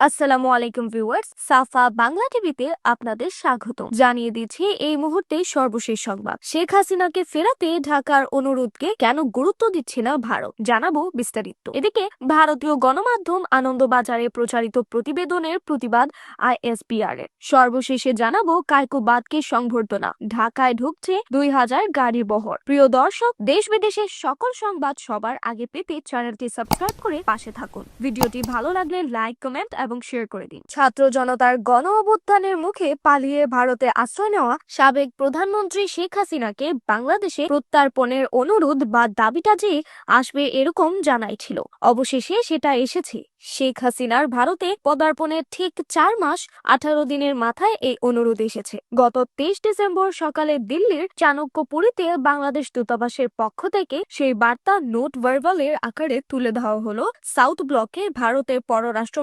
আসসালামু আলাইকুম ভিউয়ার্স, সাফা বাংলা টিভিতে আপনাদের স্বাগত জানিয়ে দিচ্ছি এই মুহূর্তে সর্বশেষ সংবাদ। শেখ হাসিনাকে ফেরাতে ঢাকার অনুরোধকে কেন গুরুত্ব দিচ্ছে না ভারত? জানাব বিস্তারিত। এদিকে ভারতীয় গণমাধ্যম আনন্দবাজারে প্রচারিত প্রতিবেদনের প্রতিবাদ আইএসপিআর এর। সর্বশেষে জানাব কায়কোবাদকে সংবর্ধনা। ঢাকায় ঢুকছে দুই হাজার গাড়ি বহর। প্রিয় দর্শক, দেশ বিদেশের সকল সংবাদ সবার আগে পেতে চ্যানেলটি সাবস্ক্রাইব করে পাশে থাকুন। ভিডিওটি ভালো লাগলে লাইক কমেন্ট এবং শেয়ার করে দিন। ছাত্র জনতার গণ অভ্যুত্থানের মুখে পালিয়ে ভারতে আশ্রয় নেওয়া সাবেক প্রধানমন্ত্রী শেখ হাসিনাকে বাংলাদেশে প্রত্যার্পণের অনুরোধ বা দাবিটা যে আসবে এরকম জানাই ছিল। অবশেষে সেটা এসেছে। শেখ হাসিনার ভারতে পদার্পণের ঠিক চার মাস, আঠারো দিনের মাথায় এই অনুরোধ এসেছে। গত তেইশ ডিসেম্বর সকালে দিল্লির চাণক্যপুরীতে বাংলাদেশ দূতাবাসের পক্ষ থেকে সেই বার্তা নোট ভার্বালের আকারে তুলে দেওয়া হলো। সাউথ ব্লকে ভারতের পররাষ্ট্র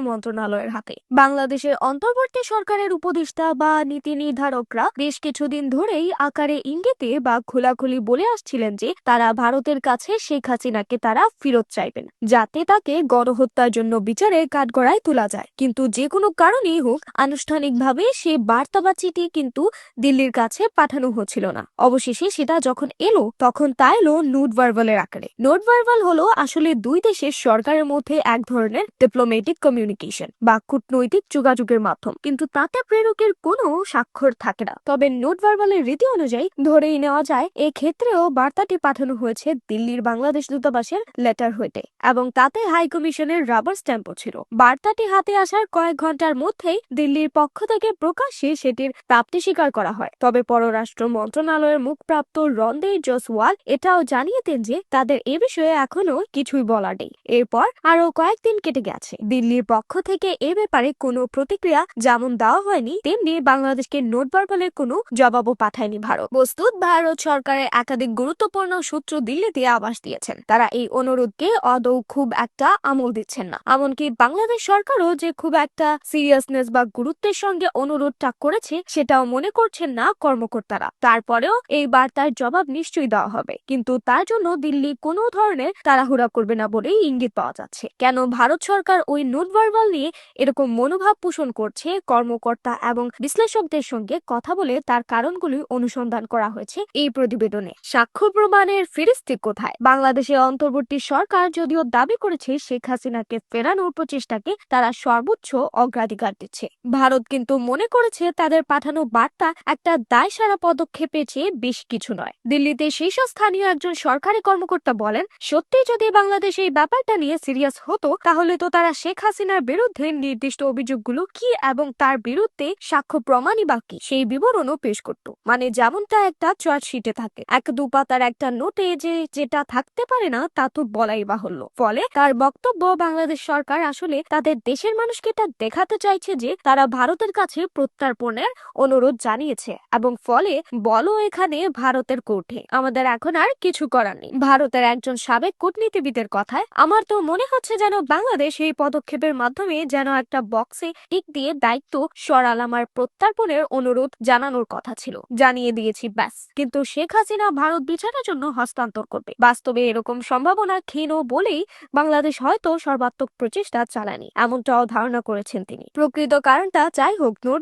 মন্ত্রণালয়ের হাতে। বাংলাদেশের অন্তর্বর্তী সরকারের উপদেষ্টা বা নীতি নির্ধারকরা বেশ কিছুদিন ধরেই আকারে ইঙ্গিতে বা খোলাখুলি বলে আসছিলেন যে, তারা ভারতের কাছে শেখ হাসিনাকে তারা ফেরত চাইবেন, যাতে তাকে গণহত্যার জন্য বিচারে কাঠগড়ায় তোলা যায়। কিন্তু যে কোনো কারণেই হোক, আনুষ্ঠানিকভাবে সে বার্তা বা চিঠি কিন্তু দিল্লির কাছে পাঠানো হচ্ছিল না। অবশেষে সেটা যখন এলো, তখন তা এলো নোট ভার্বালের আকারে। নোট ভার্বাল হলো আসলে দুই দেশের সরকারের মধ্যে এক ধরনের ডিপ্লোমেটিক কমিউনিকেশন বা কূটনৈতিক যোগাযোগের মাধ্যম। কিন্তু তাতে প্রেরকের কোনো স্বাক্ষর থাকে না। তবে নোট ভার্বালের রীতি অনুযায়ী ধরেই নেওয়া যায়, এক্ষেত্রেও বার্তাটি পাঠানো হয়েছে দিল্লির বাংলাদেশ দূতাবাসের লেটার হইতে। এবং তাতে হাই কমিশনের রাবার স্ট্যাম্পও ছিল। বার্তাটি হাতে আসার কয়েক ঘণ্টার মধ্যেই দিল্লির পক্ষ থেকে প্রকাশ্যে সেটির প্রাপ্তি স্বীকার করা হয়। তবে পররাষ্ট্র মন্ত্রণালয়ের মুখপ্রাপ্ত রন্দেই জোসওয়াল এটাও জানিয়ে দেন যে তাদের এ বিষয়ে এখনও কিছুই বলার নেই। এরপর আরও কয়েকদিন কেটে গেছে। দিল্লির পক্ষ থেকে এ ব্যাপারে কোনো প্রতিক্রিয়া যেমন দেওয়া হয়নি, তেমনি বাংলাদেশকে নোট বারবালের কোনো জবাবও পাঠায়নি ভারত। বস্তুত ভারত সরকারের একাধিক গুরুত্বপূর্ণ সূত্র দিল্লিতে আবাস দিয়েছেন। তারা এই অনুরোধকে আদৌ খুব একটা আমল দিচ্ছেন না। এমনকি বাংলাদেশ সরকারও যে খুব একটা সিরিয়াসনেস বা গুরুত্বের সঙ্গে অনুরোধটা করেছে, সেটাও মনে করছেন না কর্মকর্তারা। তারপরেও এই বার্তার জবাব নিশ্চয়ই দেওয়া হবে। কিন্তু তার জন্য দিল্লি কোনো ধরনের তাড়াহুড়া করবে না বলেই ইঙ্গিত পাওয়া যাচ্ছে। কেন ভারত সরকার ওই নোট ভার্বাল নিয়ে এরকম মনোভাব পোষণ করছে কর্মকর্তা এবং বিশ্লেষকদের সঙ্গে কথা বলে তার কারণগুলি অনুসন্ধান করা হয়েছে এই প্রতিবেদনে। সাক্ষ্য প্রমাণের ফিরিস্তি কোথায়? বাংলাদেশের অন্তর্বর্তী সরকার যদিও দাবি করেছে শেখ হাসিনাকে ফেরানোর প্রচেষ্টাকে তারা সর্বোচ্চ অগ্রাধিকার দিচ্ছে। ভারত কিন্তু মনে করেছে তাদের পাঠানো বার্তা একটা দায়সারা পদক্ষেপের চেয়ে বেশি কিছু নয়। দিল্লিতে শীর্ষ স্থানীয় একজন সরকারি কর্মকর্তা বলেন, সত্যি যদি বাংলাদেশ এই ব্যাপারটা নিয়ে সিরিয়াস হতো, তাহলে তো তারা শেখ হাসিনার বিরুদ্ধে নির্দিষ্ট অভিযোগগুলো কি এবং তার বিরুদ্ধে সাক্ষ্য প্রমাণই বাকি সেই বিবরণও পেশ করত। মানে যেমনটা একটা চার্জশিটে থাকে। এক দুপাতার একটা নোটে যে যেটা থাকতে পারে না, তা তো বলাই বাহুল্য। ফলে তার বক্তব্য বাংলাদেশ সরকার আসলে তাদের দেশের মানুষকে এটা দেখাতে চাইছে যে তারা ভারতের কাছে প্রত্যার্পণের অনুরোধ জানিয়েছে এবং ফলে বলো এখানে ভারতের কোর্টে। আমাদের এখন আর কিছু করার নেই। ভারতের একজন সাবেক কূটনীতিবিদের কথায় আমার তো মনে হচ্ছে যেন বাংলাদেশ এই পদক্ষেপের মাধ্যমে যেন একটা বক্সে টিক দিয়ে দায়িত্ব সরাল আমার প্রত্যার্পণের অনুরোধ জানানোর কথা ছিল। জানিয়ে দিয়েছি, ব্যাস। কিন্তু শেখ হাসিনা ভারত বিচারের জন্য হস্তান্তর করবে। বাস্তবে এরকম সম্ভাবনা ক্ষীণ বলেই বাংলাদেশ হয়তো সর্বাত্মক প্রচেষ্টা চালায়নি, এমনটাও ধারণা করেছেন তিনি। প্রকৃত কারণটা যাই হোক নোট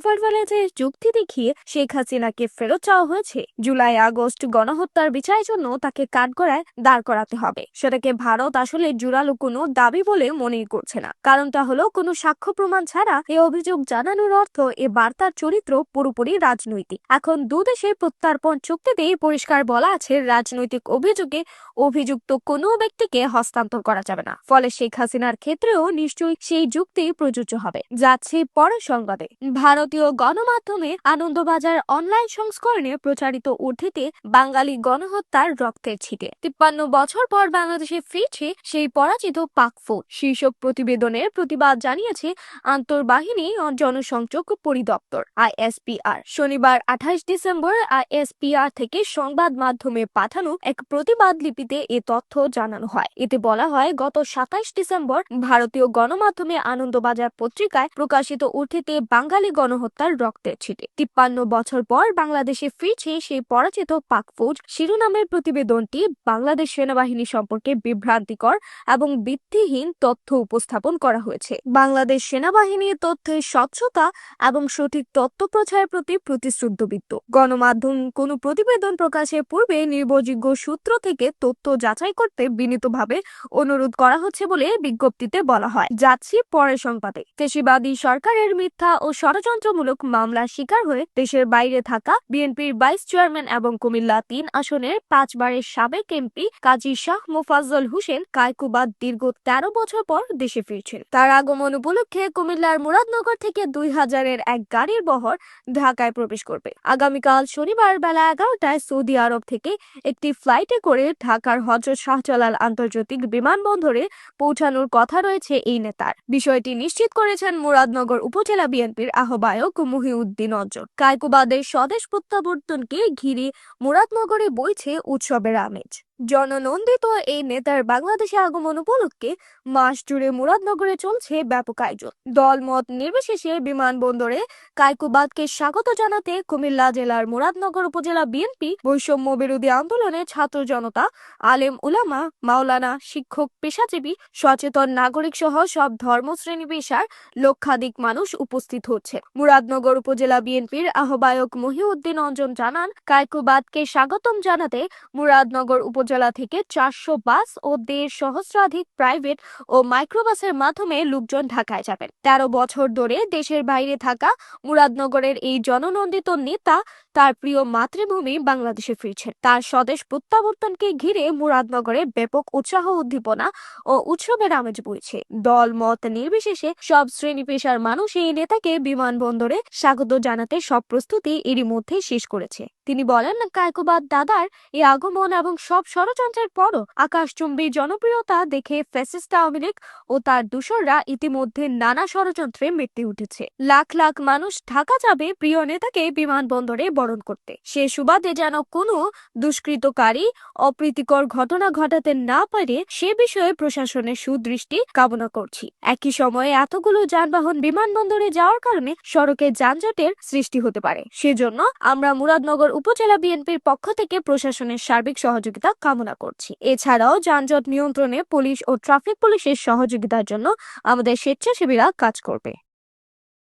যে যুক্তি দেখিয়ে শেখ হাসিনাকে ফেরত চাওয়া হয়েছে, জুলাই, আগস্ট গণহত্যার বিচারের জন্য তাকে কাঠগড়ায় দাঁড় করাতে হবে। সেটাকে ভারত আসলে জোরালো কোনো দাবি বলে মনেই করছে না। কারণটা হলো কোনো সাক্ষ্য প্রমাণ ছাড়া এ অভিযোগ জানানোর অর্থ এ বার্তার চরিত্র পুরোপুরি রাজনৈতিক। এখন দুদেশের প্রত্যার্পণ চুক্তিতেই পরিষ্কার বলা আছে, রাজনৈতিক অভিযোগে অভিযুক্ত কোনো ব্যক্তিকে হস্তান্তর করা যাবে না। ফলে শেখ হাসিনার ক্ষেত্রেও নিশ্চয়ই সেই যুক্তি প্রযোজ্য হবে। যাচ্ছে পরের সংবাদে। ভারতীয় গণমাধ্যমে আনন্দবাজার অনলাইন সংস্করণে প্রচারিত উর্ধিতে বাঙালি গণহত্যার রক্তের ছিটে। তিপ্পান্ন বছর পর বাংলাদেশে ফিরছে সেই পরাজিত পাক ফৌজ শীর্ষক প্রতিবেদনের প্রতিবাদ জানিয়েছে আন্তর্বাহিনী ও জনসংযোগ পরিদপ্তর, আইএসপিআর। শনিবার আঠাশ ডিসেম্বর আইএসপিআর থেকে সংবাদ মাধ্যমে পাঠানো এক প্রতিবাদ লিপিতে এ তথ্য জানানো হয়। এতে বলা হয়, গত সাতাইশ ডিসেম্বর ভারতীয় গণমাধ্যমে আনন্দবাজার পত্রিকায় প্রকাশিত উর্ধিতে বাঙালি গণহত্যার রক্তের ছিটে। তিপ্পান্ন বছর পর বাংলাদেশে ফিরছে সেই পরাজিত পাক ফৌজ। শিরোনামের প্রতিবেদনটি বাংলাদেশ সেনাবাহিনী সম্পর্কে বিভ্রান্তিকর এবং ভিত্তিহীন তথ্য উপস্থাপন করা হয়েছে। বাংলাদেশ বাংলাদেশ সেনাবাহিনী তথ্যের স্বচ্ছতা এবং সঠিক তথ্য প্রচারের প্রতি প্রতিশ্রুতবিত্ত গণমাধ্যম কোনো প্রতিবেদন প্রকাশের পূর্বে নির্ভরযোগ্য সূত্র থেকে তথ্য যাচাই করতে বিনীতভাবে অনুরোধ করা হচ্ছে বলে বিজ্ঞপ্তিতে বলা হয়। যাচ্ছি পরের সংবাদে। ফেসিবাদী সরকারের মিথ্যা ও ষড়যন্ত্রমূলক মামলার শিকার হয়ে দেশের বাইরে থাকা বিএনপির ভাইস চেয়ারম্যান এবং কুমিল্লা তিন আসনের পাঁচবারের সাবেক এমপি কাজী শাহ মোফাজ্জল হোসেন কায়কুবাদ দীর্ঘ তেরো বছর পর দেশে ফিরছেন। তার আগমন উপলক্ষে কুমিল্লার মুরাদনগর থেকে দুই হাজারের এক গাড়ির বহর ঢাকায় প্রবেশ করবে। আগামীকাল শনিবার বেলা এগারোটায় সৌদি আরব থেকে একটি ফ্লাইটে করে ঢাকার হজরত শাহজালাল আন্তর্জাতিক বিমানবন্দরে পৌঁছানোর কথা রয়েছে এই নেতার। বিষয়টি নিশ্চিত করেছেন মুরাদনগর উপজেলা বিএনপির আহ্বায়ক মহিউদ্দিন অঞ্জন কায়কুবাদের স্বদেশ প্রত্যাবর্তনকে ঘিরে মুরাদনগরে বইছে উৎসবের আমেজ। জননন্দিত এই নেতার বাংলাদেশে আগমন উপলক্ষে মাস জুড়ে মুরাদনগরে চলছে ব্যাপক আয়োজন। দলমত নির্বিশেষে বিমানবন্দরে কায়কুবাদকে স্বাগত জানাতে কুমিল্লা জেলার মুরাদনগর উপজেলা বিএনপি বৈষম্য বিরোধী আন্দোলনে ছাত্র জনতা, আলেম উলামা, মাওলানা শিক্ষক, পেশাজীবী, সচেতন নাগরিক সহ সব ধর্মশ্রেণী পেশার লক্ষাধিক মানুষ উপস্থিত হচ্ছে মুরাদনগর উপজেলা বিএনপির আহ্বায়ক মহিউদ্দিন অঞ্জন জানান কায়কুবাদকে স্বাগতম জানাতে মুরাদনগর উপজেলা থেকে চারশো বাস ও দেড় সহস্রাধিক প্রাইভেট ও মাইক্রোবাসের মাধ্যমে লোকজন ঢাকায় যাবেন। তেরো বছর ধরে দেশের বাইরে থাকা মুরাদনগরের এই জননন্দিত নেতা তার প্রিয় মাতৃভূমি বাংলাদেশে ফিরছেন। তার স্বদেশ প্রত্যাবর্তনকে ঘিরে মুরাদনগরে ব্যাপক উৎসাহ উদ্দীপনা ও উৎসবের আমেজ বইছে। দল মত নির্বিশেষে সব শ্রেণি পেশার মানুষ এই নেতাকে বিমানবন্দরে স্বাগত জানাতে সব প্রস্তুতি এরই মধ্যে শেষ করেছে। তিনি বলেন, কায়কোবাদ দাদার এই আগমন এবং সব ষড়যন্ত্রের পরও আকাশচুম্বী জনপ্রিয়তা দেখে ফ্যাসিস্ট আওয়ামী লীগ ও তার দূষররা ইতিমধ্যে নানা ষড়যন্ত্রে মেতে উঠেছে। লাখ লাখ মানুষ ঢাকা যাবে প্রিয় নেতাকে বিমানবন্দরে বরণ করতে। সে সুবাদে যেন কোনো দুষ্কৃতকারী অপ্রীতিকর ঘটনা ঘটাতে না পারে, সে বিষয়ে প্রশাসনের সুদৃষ্টি কামনা করছি। একই সময়ে এতগুলো যানবাহন বিমানবন্দরে যাওয়ার কারণে সড়কে যানজটের সৃষ্টি হতে পারে। সেজন্য আমরা মুরাদনগর উপজেলা বিএনপির পক্ষ থেকে প্রশাসনের সার্বিক সহযোগিতা কামনা করছি। এছাড়াও যানজট নিয়ন্ত্রণে পুলিশ ও ট্রাফিক পুলিশের সহযোগিতার জন্য আমাদের স্বেচ্ছাসেবীরা কাজ করবে।